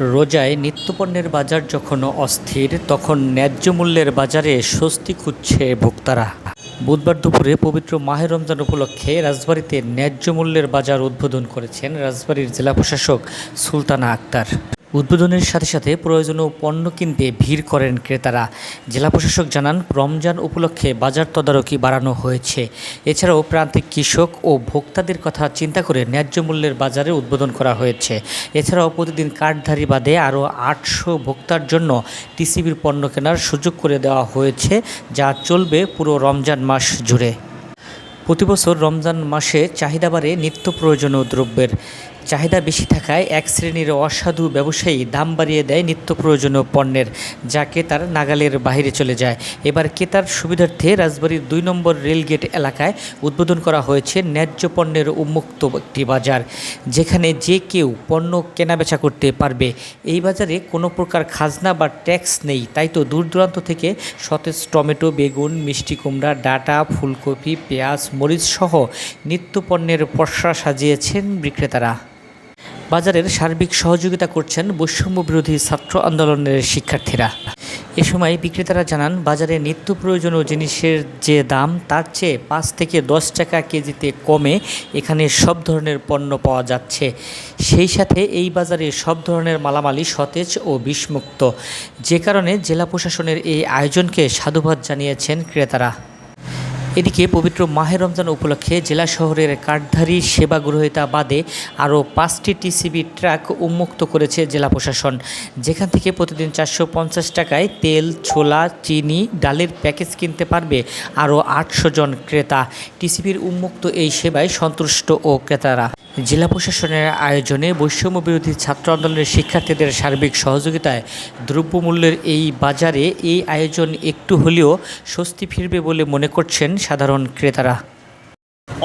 রোজায় নিত্যপণ্যের বাজার যখন অস্থির, তখন ন্যায্য মূল্যের বাজারে স্বস্তি খুঁজছে ভোক্তারা। বুধবার দুপুরে পবিত্র মাহে রমজান উপলক্ষে রাজবাড়িতে ন্যায্য মূল্যের বাজার উদ্বোধন করেছেন রাজবাড়ির জেলা প্রশাসক সুলতানা আক্তার। উদ্বোধনের সাথে সাথে প্রয়োজনীয় পণ্য কিনতে ভিড় করেন ক্রেতারা। জেলা প্রশাসক জানান, রমজান উপলক্ষে বাজার তদারকি বাড়ানো হয়েছে। এছাড়াও প্রান্তিক কৃষক ও ভোক্তাদের কথা চিন্তা করে ন্যায্য মূল্যের বাজারে উদ্বোধন করা হয়েছে। এছাড়াও প্রতিদিন কার্ডধারী বাদে আরও আটশো ভোক্তার জন্য টিসিবির পণ্য কেনার সুযোগ করে দেওয়া হয়েছে, যা চলবে পুরো রমজান মাস জুড়ে। প্রতিবছর রমজান মাসে চাহিদা বাড়ে নিত্য প্রয়োজনীয় দ্রব্যের। চাহিদা বেশি থাকায় এক শ্রেণির অসাধু ব্যবসায়ী দাম বাড়িয়ে দেয় নিত্য প্রয়োজনীয় পণ্যের, যা ক্রেতার নাগালের বাইরে চলে যায়। এবার ক্রেতার সুবিধার্থে রাজবাড়ির দুই নম্বর রেলগেট এলাকায় উদ্বোধন করা হয়েছে ন্যায্য পণ্যের উন্মুক্ত একটি বাজার, যেখানে যে কেউ পণ্য কেনাবেচা করতে পারবে। এই বাজারে কোনো প্রকার খাজনা বা ট্যাক্স নেই, তাই তো দূর দূরান্ত থেকে সতেজ টমেটো, বেগুন, মিষ্টি কুমড়া, ডাটা, ফুলকপি, পেঁয়াজ, মরিচ সহ নিত্য পণ্যের পসরা সাজিয়েছেন বিক্রেতারা। বাজারের সার্বিক সহযোগিতা করছেন বৈষম্য বিরোধী ছাত্র আন্দোলনের শিক্ষার্থীরা। এ সময় বিক্রেতারা জানান, বাজারে নিত্য প্রয়োজনীয় জিনিসের যে দাম, তার চেয়ে পাঁচ থেকে দশ টাকা কেজিতে কমে এখানে সব ধরনের পণ্য পাওয়া যাচ্ছে। সেই সাথে এই বাজারে সব ধরনের মালামালি সতেজ ও বিষমুক্ত। যে কারণে জেলা প্রশাসনের এই আয়োজনকে সাধুবাদ জানিয়েছেন ক্রেতারা। এদিকে পবিত্র মাহের রমজান উপলক্ষে জেলা শহরের কাঠধারী সেবা গ্রহীতা বাদে আরও পাঁচটি টিসিবি ট্রাক উন্মুক্ত করেছে জেলা প্রশাসন। যেখান থেকে প্রতিদিন চারশো পঞ্চাশ টাকায় তেল, ছোলা, চিনি, ডালের প্যাকেজ কিনতে পারবে আরও আটশো জন ক্রেতা। টিসিবির উন্মুক্ত এই সেবায় সন্তুষ্ট ও ক্রেতারা। জেলা প্রশাসনের আয়োজনে বৈষম্য বিরোধী ছাত্র আন্দোলনের শিক্ষার্থীদের সার্বিক সহযোগিতায় দ্রব্যমূল্যের এই বাজারে এই আয়োজন একটু হলেও স্বস্তি ফিরবে বলে মনে করছেন সাধারণ ক্রেতারা।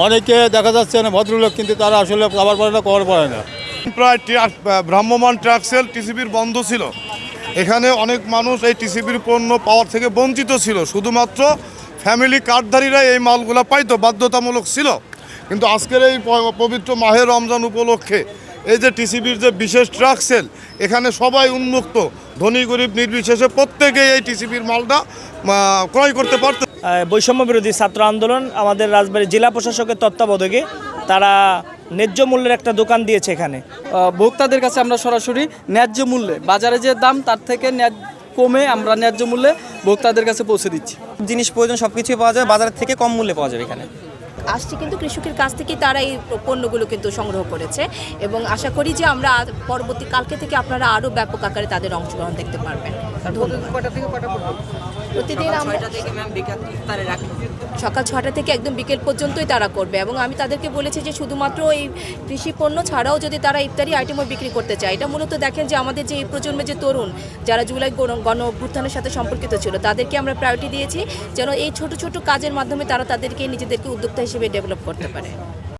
অনেকে দেখা যাচ্ছে না ভদ্রলোক কিন্তু তারা আসলে খাবার পারে না কবার পারে না। প্রায় ট্রাক ভ্রাম্যমান ট্রাক সেল টিসিবির বন্ধ ছিল। এখানে অনেক মানুষ এই টিসিবির পণ্য পাওয়ার থেকে বঞ্চিত ছিল। শুধুমাত্র ফ্যামিলি কার্ডধারীরা এই মালগুলো পাইতো বাধ্যতামূলক ছিল। কিন্তু আজকের এই পবিত্র মাহের রমজান উপলক্ষে এই যে টিসিবির যে বিশেষ ট্রাক সেল এখানে সবাই উন্মুক্ত। ধনী গরিব নির্বিশেষে প্রত্যেকেই এই টিসিবির মালটা ক্রয় করতে পারত বৈষম্য বিরোধী ছাত্র আন্দোলন আমাদের রাজবাড়ী জেলা প্রশাসকের তত্ত্বাবধানে তারা ন্যায্য মূল্যের একটা দোকান দিয়েছে এখানে। ভোক্তাদের কাছে আমরা সরাসরি ন্যায্য মূল্যে বাজারে যে দাম তার থেকে কমে আমরা ন্যায্য মূল্যে ভোক্তাদের কাছে পৌঁছে দিচ্ছি। জিনিস প্রয়োজন সব কিছুই পাওয়া যায় বাজার থেকে কম মূল্যে পাওয়া যাবে এখানে। আসছে কিন্তু কৃষকের কাছ থেকে তারা এই পণ্যগুলো কিন্তু সংগ্রহ করেছে। এবং আশা করি যে আমরা পরবর্তী কালকে থেকে আপনারা আরও ব্যাপক আকারে তাদের অংশগ্রহণ দেখতে পারবেন। ধন্যবাদ। প্রতিদিন আমরা সকাল ছটা থেকে একদম বিকেল পর্যন্তই তারা করবে এবং আমি তাদেরকে বলেছি যে শুধুমাত্র এই কৃষি পণ্য ছাড়াও যদি তারা ইফতারি আইটেমও বিক্রি করতে চায় এটা মূলত দেখেন যে আমাদের যে এই প্রজন্মের যে তরুণ যারা জুলাই গণ- গণ অভ্যুত্থানের সাথে সম্পর্কিত ছিল তাদেরকে আমরা প্রায়োরিটি দিয়েছি যেন এই ছোট ছোট কাজের মাধ্যমে তারা তাদেরকে নিজেদেরকে উদ্যোক্তা হিসেবে ডেভেলপ করতে পারে।